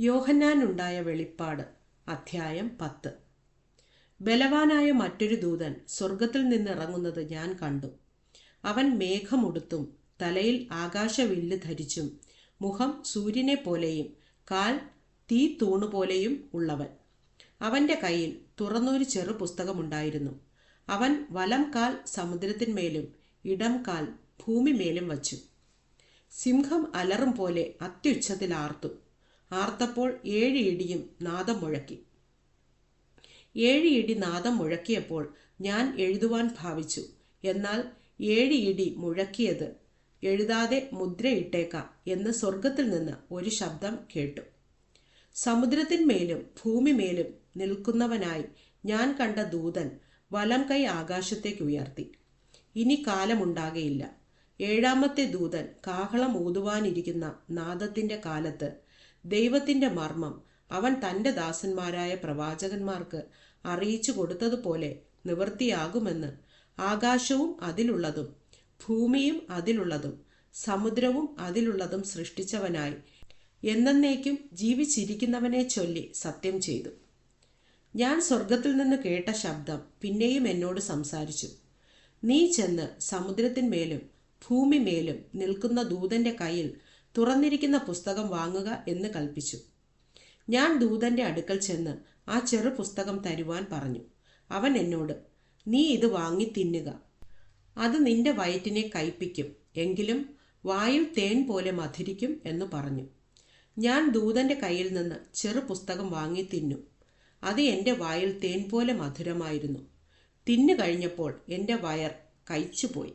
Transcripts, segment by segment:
യോഹന്നാനുണ്ടായ വെളിപ്പാട് അധ്യായം പത്ത്. ബലവാനായ മറ്റൊരു ദൂതൻ സ്വർഗത്തിൽ നിന്നിറങ്ങുന്നത് ഞാൻ കണ്ടു. അവൻ മേഘമുടുത്തും തലയിൽ ആകാശവില്ല് ധരിച്ചും മുഖം സൂര്യനെ പോലെയും കാൽ തീ തൂണു തൂണുപോലെയും ഉള്ളവൻ. അവന്റെ കയ്യിൽ തുറന്നൊരു ചെറു പുസ്തകമുണ്ടായിരുന്നു. അവൻ വലം കാൽ സമുദ്രത്തിന്മേലും ഇടം കാൽ ഭൂമിമേലും വച്ചു. സിംഹം അലറും പോലെ അത്യുച്ചത്തിൽ ആർത്തു ആർത്തപ്പോൾ ഏഴ് ഇടിയും നാദം മുഴക്കി. ഏഴ് ഇടി നാദം മുഴക്കിയപ്പോൾ ഞാൻ എഴുതുവാൻ ഭാവിച്ചു. എന്നാൽ ഏഴ് ഇടി മുഴക്കിയത് എഴുതാതെ മുദ്രയിട്ടേക്കാം എന്ന് സ്വർഗത്തിൽ നിന്ന് ഒരു ശബ്ദം കേട്ടു. സമുദ്രത്തിന്മേലും ഭൂമിമേലും നിൽക്കുന്നവനായി ഞാൻ കണ്ട ദൂതൻ വലം കൈ ആകാശത്തേക്ക് ഉയർത്തി. ഇനി കാലമുണ്ടാകയില്ല. ഏഴാമത്തെ ദൂതൻ കാഹളം ഊതുവാനിരിക്കുന്ന നാദത്തിന്റെ കാലത്ത് ദൈവത്തിന്റെ മർമ്മം അവൻ തന്റെ ദാസന്മാരായ പ്രവാചകന്മാർക്ക് അറിയിച്ചു കൊടുത്തതുപോലെ നിവൃത്തിയാകുമെന്ന് ആകാശവും അതിലുള്ളതും ഭൂമിയും അതിലുള്ളതും സമുദ്രവും അതിലുള്ളതും സൃഷ്ടിച്ചവനായി എന്നേക്കും ജീവിച്ചിരിക്കുന്നവനെ ചൊല്ലി സത്യം ചെയ്തു. ഞാൻ സ്വർഗത്തിൽ നിന്ന് കേട്ട ശബ്ദം പിന്നെയും എന്നോട് സംസാരിച്ചു. നീ ചെന്ന് സമുദ്രത്തിന്മേലും ഭൂമിമേലും നിൽക്കുന്ന ദൂതന്റെ കയ്യിൽ തുറന്നിരിക്കുന്ന പുസ്തകം വാങ്ങുക എന്ന് കൽപ്പിച്ചു. ഞാൻ ദൂതന്റെ അടുക്കൽ ചെന്ന് ആ ചെറു പുസ്തകം തരുവാൻ പറഞ്ഞു. അവൻ എന്നോട് നീ ഇത് വാങ്ങി തിന്നുക. അത് നിന്റെ വയറ്റിനെ കയ്പിക്കും. എങ്കിലും വായിൽ തേൻ പോലെ മധുരിക്കും എന്ന് പറഞ്ഞു. ഞാൻ ദൂതന്റെ കയ്യിൽ നിന്ന് ചെറു പുസ്തകം വാങ്ങി തിന്നു. അത് എന്റെ വായിൽ തേൻ പോലെ മധുരമായിരുന്നു. തിന്നു കഴിഞ്ഞപ്പോൾ എന്റെ വയർ കഴിച്ചുപോയി.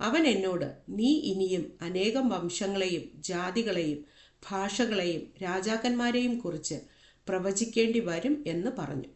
അവൻ എന്നോട് നീ ഇനിയും അനേകം വംശങ്ങളെയും ജാതികളെയും ഭാഷകളെയും രാജാക്കന്മാരെയും കുറിച്ച് പ്രവചിക്കേണ്ടി വരും എന്ന് പറഞ്ഞു.